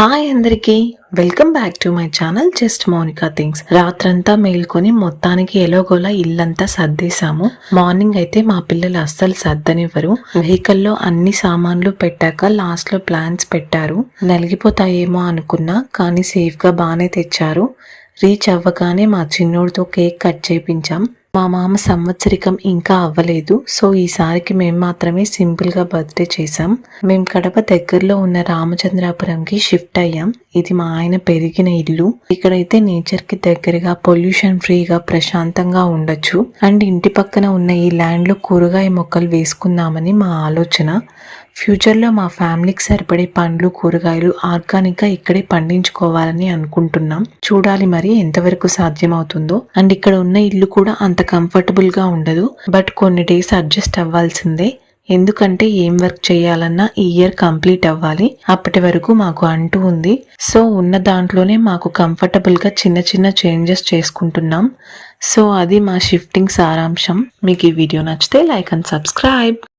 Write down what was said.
Hi అందరికీ. Welcome back to my channel just Monika things రాత్రంతా మేల్కొని మొత్తానికి ఎలాగోలా ఇల్లంతా సర్దేశాము. మార్నింగ్ అయితే మా పిల్లలు అస్సలు సర్దనివ్వరు. వెహికల్లో అన్ని సామాన్లు పెట్టాక లాస్ట్లో ప్లాన్స్ పెట్టారు. నలిగిపోతాయేమో అనుకున్నా కానీ సేఫ్గా బాగానే తెచ్చారు. రీచ్ అవ్వగానే మా చిన్నోడితో కేక్ కట్ చేపించాం. మా మామ సంవత్సరికం ఇంకా అవ్వలేదు. సో ఈసారికి మేము మాత్రమే సింపుల్గా బర్త్డే చేసాం మేము కడప దగ్గరలో ఉన్న రామచంద్రాపురంకి షిఫ్ట్ అయ్యాం. ఇది మా ఆయన పెరిగిన ఇల్లు. ఇక్కడైతే నేచర్కి దగ్గరగా పొల్యూషన్ ఫ్రీగా ప్రశాంతంగా ఉండొచ్చు. అండ్ ఇంటి పక్కన ఉన్న ఈ ల్యాండ్లో కూరగాయ మొక్కలు వేసుకుందామని మా ఆలోచన. ఫ్యూచర్లో మా ఫ్యామిలీకి సరిపడే పండ్లు కూరగాయలు ఆర్గానిక్గా ఇక్కడే పండించుకోవాలని అనుకుంటున్నాం. చూడాలి మరి ఎంతవరకు సాధ్యమవుతుందో. అండ్ ఇక్కడ ఉన్న ఇల్లు కూడా అంత కంఫర్టబుల్గా ఉండదు. బట్ కొన్ని డేస్ అడ్జస్ట్ అవ్వాల్సిందే. ఎందుకంటే ఏం వర్క్ చేయాలన్నా ఈ ఇయర్ కంప్లీట్ అవ్వాలి. అప్పటి వరకు మాకు అంటూ ఉంది. సో ఉన్న దాంట్లోనే మాకు కంఫర్టబుల్గా చిన్న చిన్న చేంజెస్ చేసుకుంటున్నాం. సో అది మా షిఫ్టింగ్ సారాంశం. మీకు ఈ వీడియో నచ్చితే లైక్ అండ్ సబ్స్క్రైబ్.